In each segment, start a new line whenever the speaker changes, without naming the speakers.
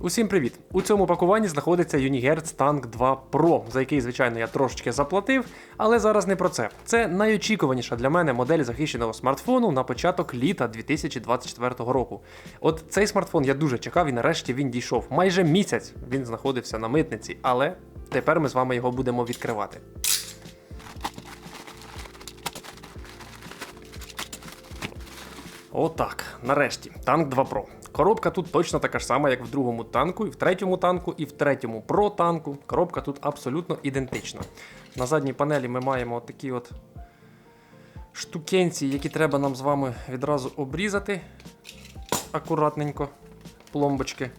Усім привіт! У цьому пакуванні знаходиться Unihertz Tank 2 Pro, за який, звичайно, я трошечки заплатив, але зараз не про це. Це найочікуваніша для мене модель захищеного смартфону на початок літа 2024 року. От цей смартфон я дуже чекав і нарешті він дійшов. Майже місяць він знаходився на митниці, але тепер ми з вами його будемо відкривати. Отак, нарешті, танк 2 Pro. Коробка тут точно така ж сама, як в другому танку, і в третьому танку, і в третьому Pro танку. Коробка тут абсолютно ідентична. На задній панелі ми маємо такі от штукенці, які треба нам з вами відразу обрізати акуратненько, пломбочки.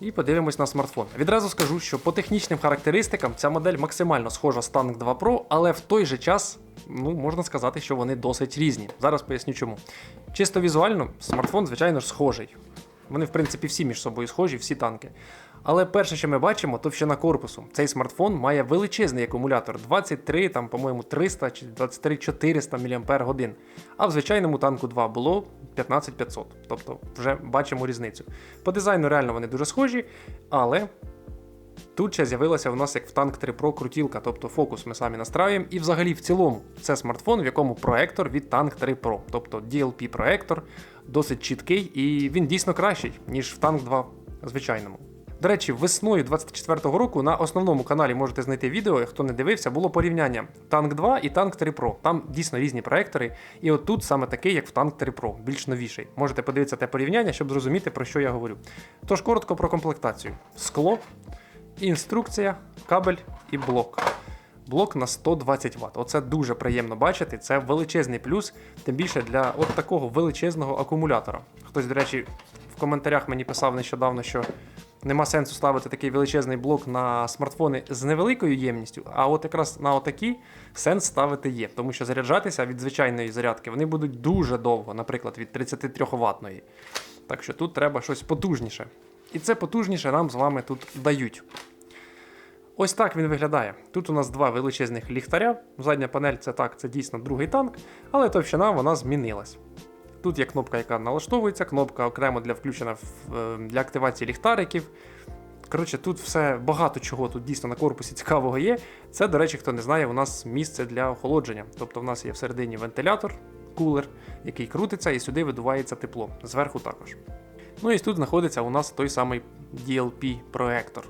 І подивимось на смартфон. Відразу скажу, що по технічним характеристикам ця модель максимально схожа з Tank 2 Pro, але в той же час ну, можна сказати, що вони досить різні. Зараз поясню чому. Чисто візуально, смартфон, звичайно ж, схожий. Вони, в принципі, всі між собою схожі, всі танки. Але перше, що ми бачимо, товщина корпусу. Цей смартфон має величезний акумулятор 23, там, по-моєму, 300 чи 23 400 мАч. А в звичайному танку 2 було 15500. Тобто вже бачимо різницю. По дизайну реально вони дуже схожі, але Тут ще з'явилася у нас як в Tank 3 Pro крутілка, тобто фокус ми самі настраюємо. І взагалі в цілому це смартфон, в якому проектор від Tank 3 Pro, тобто DLP проектор, досить чіткий і він дійсно кращий, ніж в Tank 2 звичайному. До речі, весною 24-го року на основному каналі можете знайти відео, хто не дивився, було порівняння Tank 2 і Tank 3 Pro. Там дійсно різні проектори, і от тут саме такий, як в Tank 3 Pro, більш новіший. Можете подивитися те порівняння, щоб зрозуміти, про що я говорю. Тож коротко про комплектацію: скло, інструкція, кабель і блок. Блок на 120 Вт. Оце дуже приємно бачити. Це величезний плюс, тим більше для от такого величезного акумулятора. Хтось, до речі, в коментарях мені писав нещодавно, що нема сенсу ставити такий величезний блок на смартфони з невеликою ємністю, а от якраз на отакі сенс ставити є, тому що заряджатися від звичайної зарядки вони будуть дуже довго, наприклад, від 33 ватної. Так що тут треба щось потужніше. І це потужніше нам з вами тут дають. Ось так він виглядає. Тут у нас два величезних ліхтаря. Задня панель це так, це дійсно другий танк, але товщина вона змінилась. Тут є кнопка, яка налаштовується, кнопка окремо для включена е, для активації ліхтариків. Коротше, тут все багато чого тут дійсно на корпусі цікавого є. Це, до речі, хто не знає, у нас місце для охолодження. Тобто в нас є всередині вентилятор, кулер, який крутиться, і сюди видувається тепло. Зверху також. Ну і тут знаходиться у нас той самий DLP-проектор,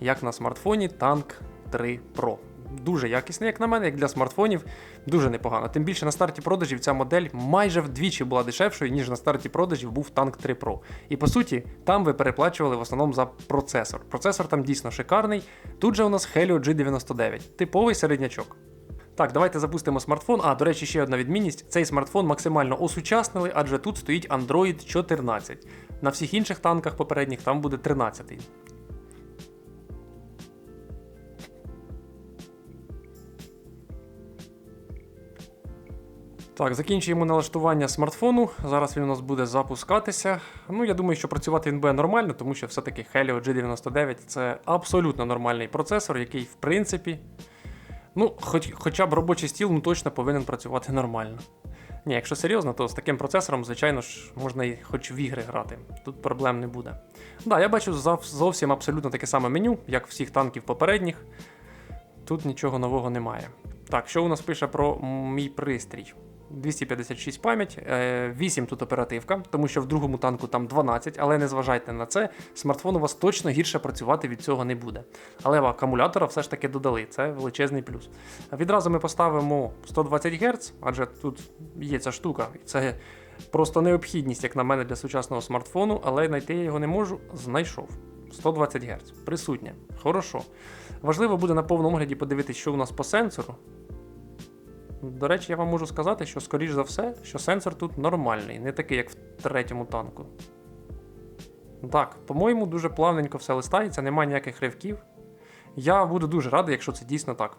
як на смартфоні Tank 3 Pro. Дуже якісний, як на мене, як для смартфонів, дуже непогано. Тим більше на старті продажів ця модель майже вдвічі була дешевшою, ніж на старті продажів був Tank 3 Pro. І по суті, там ви переплачували в основному за процесор. Процесор там дійсно шикарний. Тут же у нас Helio G99, типовий середнячок. Так, давайте запустимо смартфон. А, до речі, ще одна відмінність: цей смартфон максимально осучаснили, адже тут стоїть Android 14. На всіх інших танках попередніх там буде 13. Так, закінчуємо налаштування смартфону. Зараз він у нас буде запускатися. Ну, я думаю, що працювати він буде нормально, тому що все-таки Helio G99 це абсолютно нормальний процесор, який, в принципі, ну, хоч, хоча б робочий стіл ну, точно повинен працювати нормально. Ні, якщо серйозно, то з таким процесором, звичайно ж, можна і хоч в ігри грати. Тут проблем не буде. Да, я бачу зовсім абсолютно таке саме меню, як всіх танків попередніх. Тут нічого нового немає. Так, що у нас пише про мій пристрій? 256 пам'ять, е, 8 тут оперативка, тому що в другому танку там 12, але не зважайте на це, смартфон у вас точно гірше працювати від цього не буде. Але акумулятора все ж таки додали, це величезний плюс. Відразу ми поставимо 120 Гц, адже тут є ця штука, і це просто необхідність, як на мене, для сучасного смартфону, але знайти я його не можу. Знайшов. 120 Гц. Присутнє. Хорошо. Важливо буде на повному огляді подивитися, що у нас по сенсору. До речі, я вам можу сказати, що, скоріш за все, що сенсор тут нормальний, не такий, як в третьому танку. Так, по-моєму, дуже плавненько все листається, немає ніяких ривків. Я буду дуже радий, якщо це дійсно так.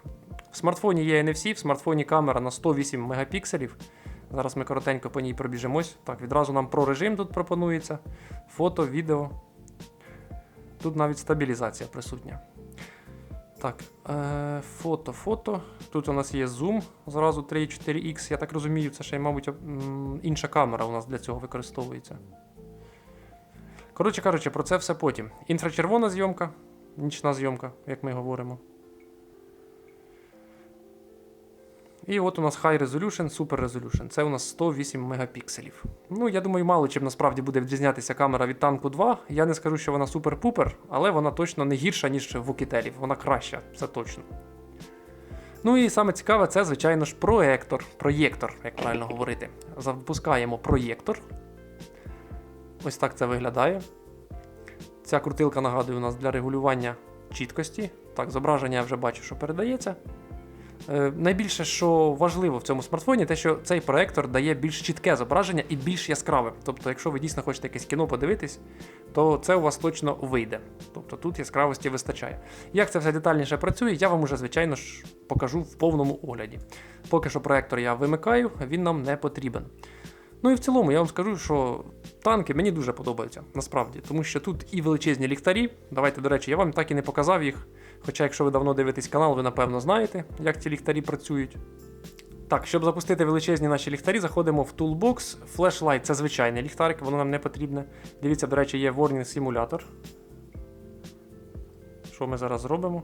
В смартфоні є NFC, в смартфоні камера на 108 мегапікселів. Зараз ми коротенько по ній пробіжимось. Так, відразу нам про режим тут пропонується. Фото, відео. Тут навіть стабілізація присутня. Так, е, фото, фото. Тут у нас є зум, зразу 3,4X. Я так розумію, це ще, й, мабуть, інша камера у нас для цього використовується. Коротше кажучи, про це все потім. Інфрачервона зйомка, нічна зйомка, як ми говоримо. І от у нас High Resolution, Super Resolution. Це у нас 108 мегапікселів. Ну, я думаю, мало чим насправді буде відрізнятися камера від танку 2. Я не скажу, що вона супер-пупер, але вона точно не гірша, ніж в Окітелів. Вона краща, це точно. Ну і саме цікаве, це, звичайно ж, проектор. Проєктор, як правильно говорити. Запускаємо проєктор. Ось так це виглядає. Ця крутилка нагадую у нас для регулювання чіткості. Так, зображення я вже бачу, що передається. Е, найбільше, що важливо в цьому смартфоні, те, що цей проектор дає більш чітке зображення і більш яскраве. Тобто, якщо ви дійсно хочете якесь кіно подивитись, то це у вас точно вийде. Тобто тут яскравості вистачає. Як це все детальніше працює, я вам уже, звичайно ж, покажу в повному огляді. Поки що проектор я вимикаю, він нам не потрібен. Ну і в цілому я вам скажу, що танки мені дуже подобаються, насправді, тому що тут і величезні ліхтарі. Давайте, до речі, я вам так і не показав їх. Хоча, якщо ви давно дивитесь канал, ви напевно знаєте, як ці ліхтарі працюють. Так, щоб запустити величезні наші ліхтарі, заходимо в Toolbox. Flashlight це звичайний ліхтарик, воно нам не потрібне. Дивіться, до речі, є Warning Simulator. Що ми зараз зробимо?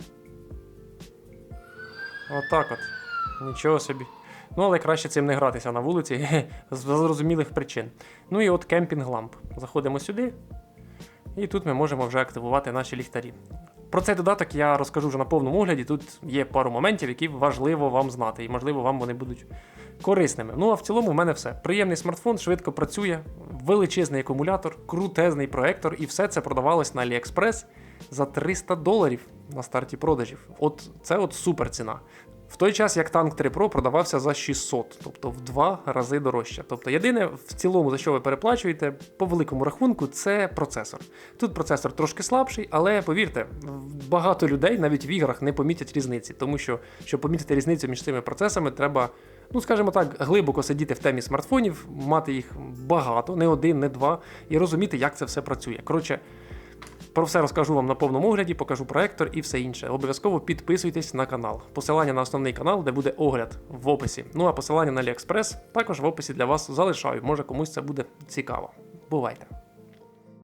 Отак от. Нічого собі. Ну, але краще цим не гратися на вулиці з зрозумілих причин. Ну і от кемпінг ламп. Заходимо сюди, і тут ми можемо вже активувати наші ліхтарі. Про цей додаток я розкажу вже на повному огляді. Тут є пару моментів, які важливо вам знати, і можливо вам вони будуть корисними. Ну а в цілому в мене все. Приємний смартфон, швидко працює, величезний акумулятор, крутезний проектор, і все це продавалось на AliExpress за 300 доларів на старті продажів. От це от супер ціна. В той час як танк 3 Pro продавався за 600, тобто в два рази дорожче. Тобто, єдине в цілому, за що ви переплачуєте, по великому рахунку, це процесор. Тут процесор трошки слабший, але повірте, багато людей навіть в іграх не помітять різниці, тому що щоб помітити різницю між цими процесами, треба. Ну, скажімо так, глибоко сидіти в темі смартфонів, мати їх багато, не один, не два, і розуміти, як це все працює. Коротше, про все розкажу вам на повному огляді, покажу проектор і все інше. Обов'язково підписуйтесь на канал. Посилання на основний канал, де буде огляд в описі. Ну а посилання на AliExpress також в описі для вас залишаю. Може комусь це буде цікаво. Бувайте!